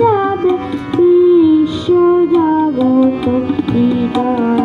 যাবে বিশ্ব জগত বিদায়